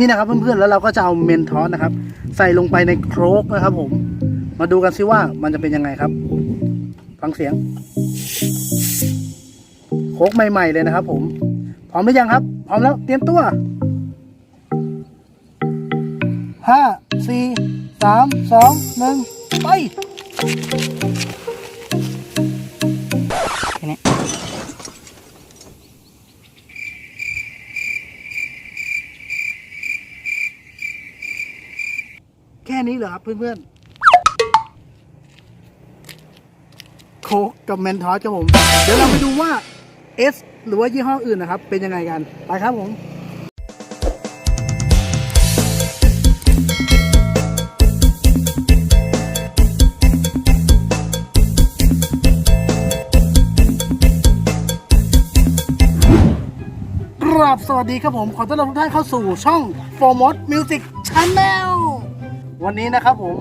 นี่นะครับเพื่อนๆแล้วเราก็จะเอาเมนทอสนะครับ ใส่ลงไปในโครกนะครับ ผม มาดูกันซิว่ามันจะเป็นยังไงครับ ฟังเสียง โครกใหม่ ๆ เลยนะครับ ผมพร้อมหรือยังครับ พร้อมแล้วเตรียมตัวห้าสี่สามสองหนึ่งไปแค่นี้ แค่นี้เหรอครับเพื่อนๆโคกกับเมนทอสครับผม เดี๋ยวเราไปดูว่า S หรือว่ายี่ห้ออื่นนะครับ เป็นยังไงกัน ไปครับผมกราบสวัสดีครับผม ขอต้อนรับทุกท่านเข้าสู่ช่อง f o r m o d Music Channel วันนี้นะครับผม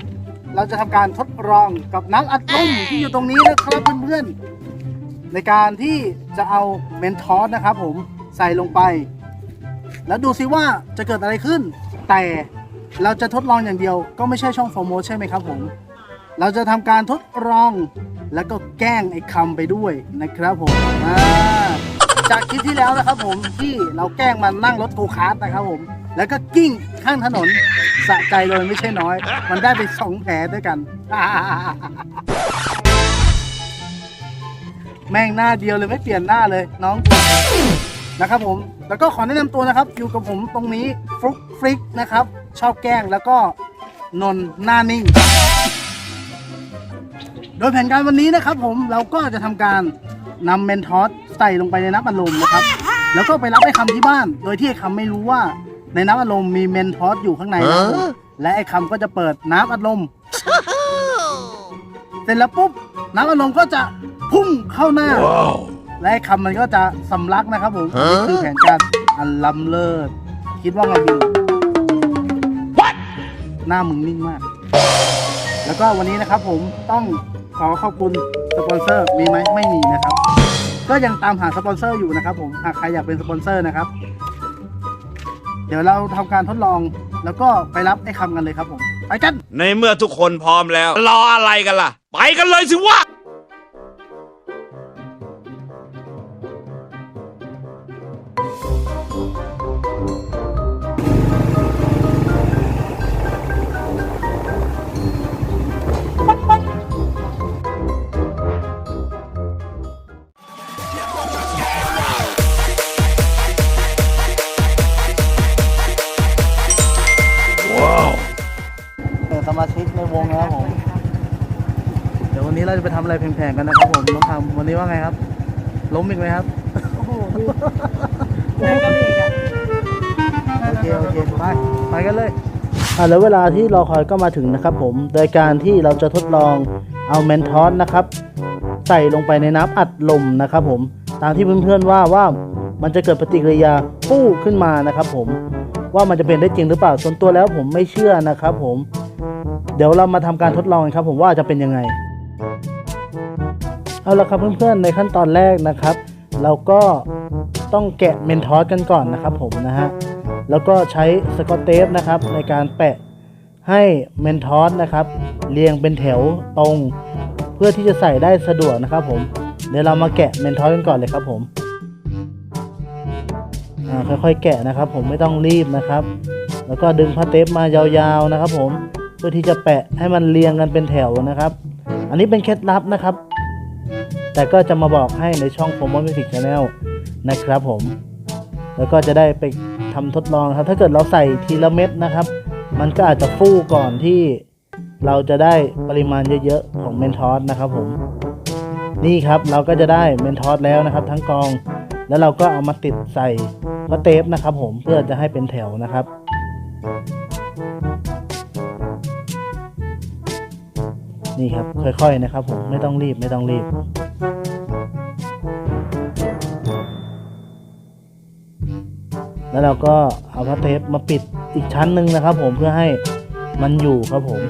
เราจะทำการทดลองกับน้ำอัดลมที่อยู่ตรงนี้นะครับเพื่อนๆในการที่จะเอาเมนทอสนะครับ ผมใส่ลงไป แล้วดูซิว่าจะเกิดอะไรขึ้น แต่เราจะทดลองอย่างเดียว ก็ไม่ใช่ช่อง f o r m o d ใช่ไหมครับผม เราจะทำการทดลองแล้วก็แกล้งไอ้คำไปด้วยนะครับผมอ่าจากคลิปที่แล้วนะครับผมที่เราแกล้งมันนั่งรถโกคาร์ทนะครับผม แล้วก็กิ้งข้างถนน สะใจเลยไม่ใช่น้อย มันได้ไปสองแผลด้วยกัน แม่งหน้าเดียวเลยไม่เปลี่ยนหน้าเลยน้องนะครับผม แล้วก็ขอแนะนำตัวนะครับ อยู่กับผมตรงนี้ฟลุกฟลิกนะครับ ชอบแกล้งแล้วก็นนท์หน้านิ่ง โดยแผนการวันนี้นะครับ ผมเราก็จะทำการนำเมนทอสใส่ลงไปในน้ำอัดลมนะครับ แล้วก็ไปรับไอ้คำที่บ้าน โดยที่ไอ้คำไม่รู้ว่า ในน้ำอัดลมมีเมนทอสอยู่ข้างในนะครับผมและไอ้คำก็จะเปิดน้ำอัดลม เสร็จแล้วปุ๊บน้ำอัดลมก็จะพุ่งเข้าหน้า และไอ้คำมันก็จะสำลักนะครับผมนี่คือแผนการอันล้ำเลิศคิดว่าไงบิวหน้ามึงนิ่งมาก แล้วก็วันนี้นะครับผมต้องขอขอบคุณสปอนเซอร์มีไหมไม่มีนะครับ ก็ยังตามหาสปอนเซอร์อยู่นะครับผมหากใครอยากเป็นสปอนเซอร์นะครับ เดี๋ยวเราทำการทดลองแล้วก็ไปรับไอ้คำกันเลยครับผม ไปกัน ในเมื่อทุกคนพร้อมแล้ว รออะไรกันล่ะ ไปกันเลยสิวะ เดี๋ยววันนี้เราจะไปทำอะไรแพงๆกันนะครับผมน้องทำวันนี้ว่าไงครับ ล้มอีกไหมครับ โอ้โหแม่ก็มีอีกอะโอเคโอเคไปไปกันเลยอ่าแล้วเวลาที่รอคอยก็มาถึงนะครับผม โดยการที่เราจะทดลองเอาแมนทอสนะครับ ใส่ลงไปในน้ำอัดลมนะครับผม ตามที่เพื่อนๆว่าว่ามันจะเกิดปฏิกิริยาฟู่ขึ้นมานะครับผมว่ามันจะเป็นได้จริงหรือเปล่าส่วนตัวแล้วผมไม่เชื่อนะครับผม เดี๋ยวเรามาทำการทดลองกันครับ ผมว่าจะเป็นยังไง เอาละครับเพื่อนๆในขั้นตอนแรกนะครับ เราก็ต้องแกะเมนทอสกันก่อนนะครับผมนะฮะแล้วก็ใช้สกอตเทปนะครับในการแปะให้เมนทอสนะครับเรียงเป็นแถวตรงเพื่อที่จะใส่ได้สะดวกนะครับผมเดี๋ยวเรามาแกะเมนทอสกันก่อนเลยครับผมค่อยๆแกะนะครับ ผมไม่ต้องรีบนะครับ แล้วก็ดึงผ้าเทปมายาวๆนะครับ ผมเพื่อที่จะแปะให้มันเรียงกันเป็นแถวนะครับ อันนี้เป็นเคล็ดลับนะครับ แต่ก็จะมาบอกให้ในช่อง f o r m o Music Channel นะครับผม แล้วก็จะได้ไปทำทดลองครับ ถ้าเกิดเราใส่ทีละเม็ดนะครับ มันก็อาจจะฟู่ก่อนที่เราจะได้ปริมาณเยอะๆของเมนทอสนะครับผม นี่ครับเราก็จะได้เมนทอสแล้วนะครับ ทั้งกอง แล้วเราก็เอามาติดใส่ก็เทปนะครับผมเพื่อจะให้เป็นแถวนะครับ นี่ครับ ค่อยๆนะครับผมไม่ต้องรีบไม่ต้องรีบ แล้วเราก็เอาพลาสเทปมาปิดอีกชั้นหนึ่งนะครับ ผมเพื่อให้มันอยู่ครับผม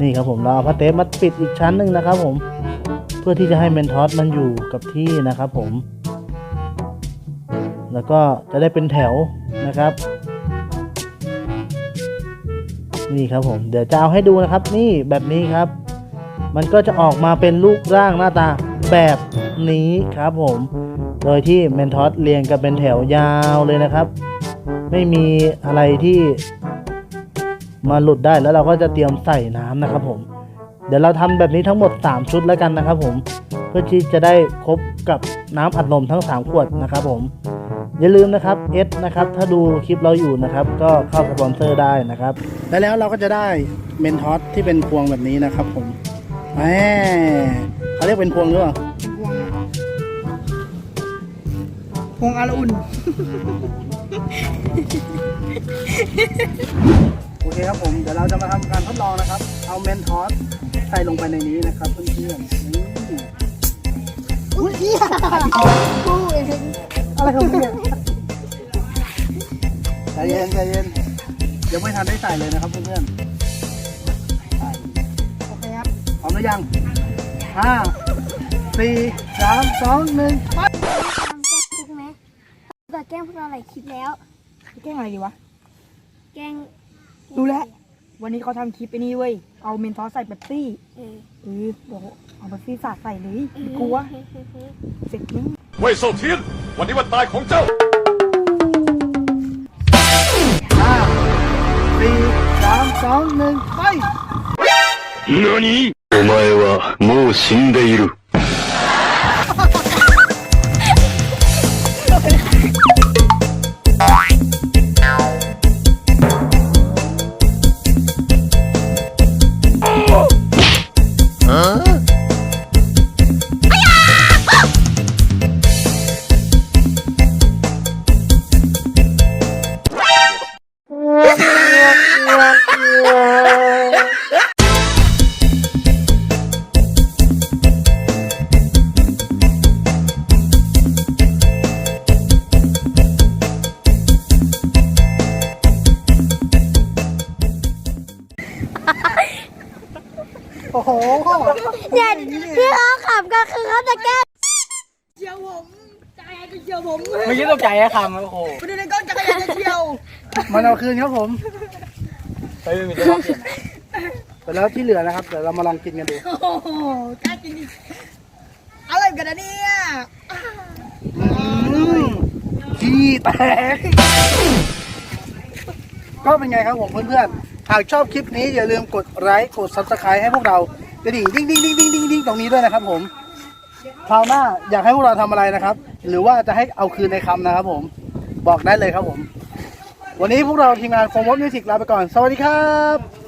นี่ครับผมเราเอาพลาสเทปมาปิดอีกชั้นหนึ่งนะครับ ผมเพื่อที่จะให้เมนทอสมันอยู่กับที่นะครับ ผม แล้วก็จะได้เป็นแถวนะครับ นี่ครับผม เดี๋ยวจะเอาให้ดูนะครับ นี่แบบนี้ครับ มันก็จะออกมาเป็นรูปร่างหน้าตาแบบนี้ครับผม โดยที่เมนทอสเรียงกันเป็นแถวยาวเลยนะครับ ไม่มีอะไรที่มาหลุดได้แล้วเราก็จะเตรียมใส่น้ำนะครับผม เดี๋ยวเราทำแบบนี้ทั้งหมด 3 ชุดแล้วกันนะครับผม เพื่อที่จะได้ครบกับน้ำอัดลมทั้ง 3 ขวดนะครับผม อย่าลืมนะครับเอสนะครับถ้าดูคลิปเราอยู่นะครับ ก็เข้าสปอนเซอร์ได้นะครับ และแล้วเราก็จะได้เมนทอสที่เป็นพวงแบบนี้นะครับผมแหมเขาเรียกเป็นพวงหรือเปล่าพวงอารุณโอเคครับผมเดี๋ยวเราจะมาทำการทดลองนะครับ เอาเมนทอสใส่ลงไปในนี้นะครับเพื่อนๆนี่อุ้ยเหี้ยกูเอง อะไรของเนี่ยใจเย็นใจเย็นยังไม่ทันได้ใส่เลยนะครับเพื่อนๆใส่โอเคครับพร้อมหรือยังห้าสี่สามสองหนึ่งไปทำแกล้งพวกไหมแต่แกล้งพวกเราหลายคลิปแล้ว แกล้งอะไรดีวะ แกล้งรู้แล้ว วันนี้เขาทำคลิปไปนี่เว้ย เอาเมนทอสใส่เป๊ปซี่เออเออเดี๋ยวเอาเป๊ปซี่สาดใส่เลยไม่กลัวเสร็จมึงเว่ยโซเทียน วันนี้วันตายของเจ้า ห้าสี่สามสองหนึ่งไป 何お前はもう死んでいる。 โอ้โหเนี่ยที่เขาขำก็คือเขาจะแกล้งเชียวผมจักรยานจะเชียวผมไม่คิดตกใจอะคำโอ้โหไปดูในกล้องจักรยานจะเชียวมันเอาคืนครับผมเฮ้ยไม่มีตัวเปลี่ยนแต่แล้วที่เหลือนะครับเดี๋ยวเรามาลองกินกันดูโอ้โหกล้ากินดิอะไรกันนะเนี่ยขี้แตกก็เป็นไงครับผมเพื่อนๆ หากชอบคลิปนี้อย่าลืมกดไลค์กด subscribe ให้พวกเรากระดิ่งดิ้งดิ้งดิ้งดิ้งดิ้งดิ้งตรงนี้ด้วยนะครับผมคราวหน้าอยากให้พวกเราทำอะไรนะครับ หรือว่าจะให้เอาคืนในคำนะครับผมบอกได้เลยครับผม วันนี้พวกเราทีมงานโฟมอสมิวสิกลาไปก่อน สวัสดีครับ